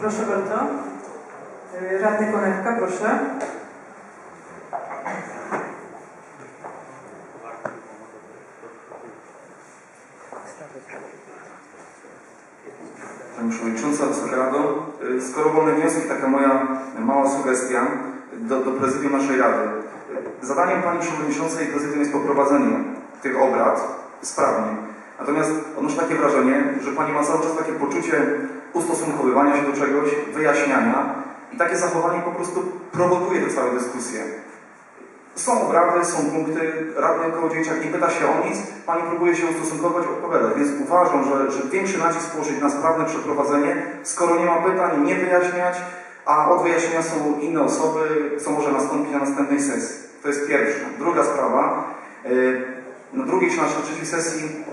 Proszę bardzo. Y, Radny Konewka, proszę. Pani Przewodnicząca, Wysoka Rado, y, skoro wolne wnioski, taka moja mała sugestia do, do prezydium naszej Rady. Y, Zadaniem Pani Przewodniczącej i prezydium jest poprowadzenie tych obrad sprawnie. Natomiast odnoszę takie wrażenie, że Pani ma cały czas takie poczucie ustosunkowywania się do czegoś, wyjaśniania i takie zachowanie po prostu prowokuje tę całą dyskusję. Są obrady, są punkty, radny Kołodziejczak nie pyta się o nic, Pani próbuje się ustosunkować, odpowiadać, więc uważam, że, że większy nacisk położyć na sprawne przeprowadzenie, skoro nie ma pytań, nie wyjaśniać, a od wyjaśnienia są inne osoby, co może nastąpić na następnej sesji. To jest pierwsza. Druga sprawa, yy, na drugiej czy na trzeciej sesji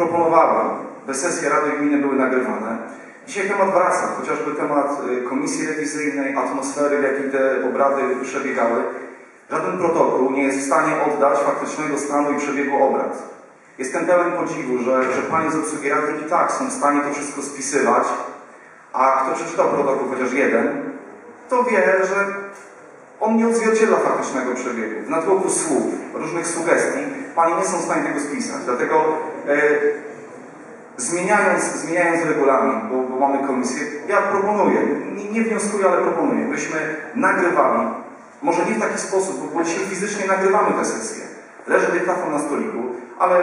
proponowałem, by sesje Rady Gminy były nagrywane. Dzisiaj temat wraca, chociażby temat y, komisji rewizyjnej, atmosfery, w jakiej te obrady przebiegały. Żaden protokół nie jest w stanie oddać faktycznego stanu i przebiegu obrad. Jestem pełen podziwu, że, że panie z obsługi Rady i tak są w stanie to wszystko spisywać, a kto przeczytał protokół chociaż jeden, to wie, że on nie odzwierciedla faktycznego przebiegu. W natłoku słów, różnych sugestii, panie nie są w stanie tego spisać. Dlatego e, zmieniając, zmieniając regulamin, bo, bo mamy komisję, ja proponuję, nie, nie wnioskuję, ale proponuję, byśmy nagrywali, może nie w taki sposób, bo dzisiaj fizycznie nagrywamy tę sesję. Leży dyktafon na stoliku, ale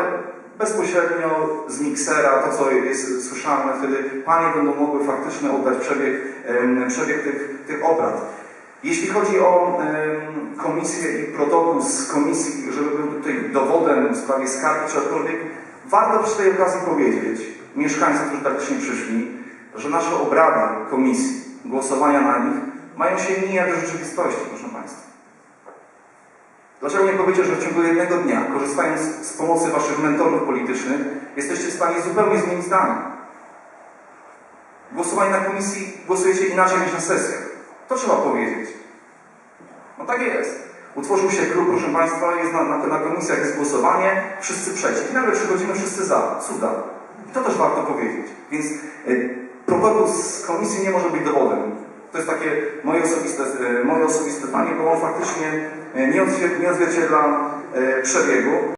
bezpośrednio z miksera, to co jest słyszalne, wtedy panie będą mogły faktycznie oddać przebieg, przebieg tych, tych obrad. Jeśli chodzi o komisję i protokół z komisji, żeby był tutaj dowodem w sprawie skargi czy cokolwiek, warto przy tej okazji powiedzieć mieszkańcom, którzy praktycznie przyszli, że nasze obrady komisji, głosowania na nich mają się nijak do rzeczywistości, proszę Państwa. Dlaczego nie powiedzieć, że w ciągu jednego dnia, korzystając z pomocy Waszych mentorów politycznych, jesteście w stanie zupełnie zmienić zdanie? Głosowanie na komisji głosujecie inaczej niż na sesjach. To trzeba powiedzieć. No tak jest. Utworzył się klub, proszę Państwa, jest na, na, na komisjach jest głosowanie, wszyscy przeciw. I nagle przychodzimy wszyscy za. Cuda. I to też warto powiedzieć. Więc y, protokół z komisji nie może być dowodem. To jest takie moje osobiste, y, moje osobiste zdanie, bo on faktycznie y, nie nie odzwierciedla y, przebiegu.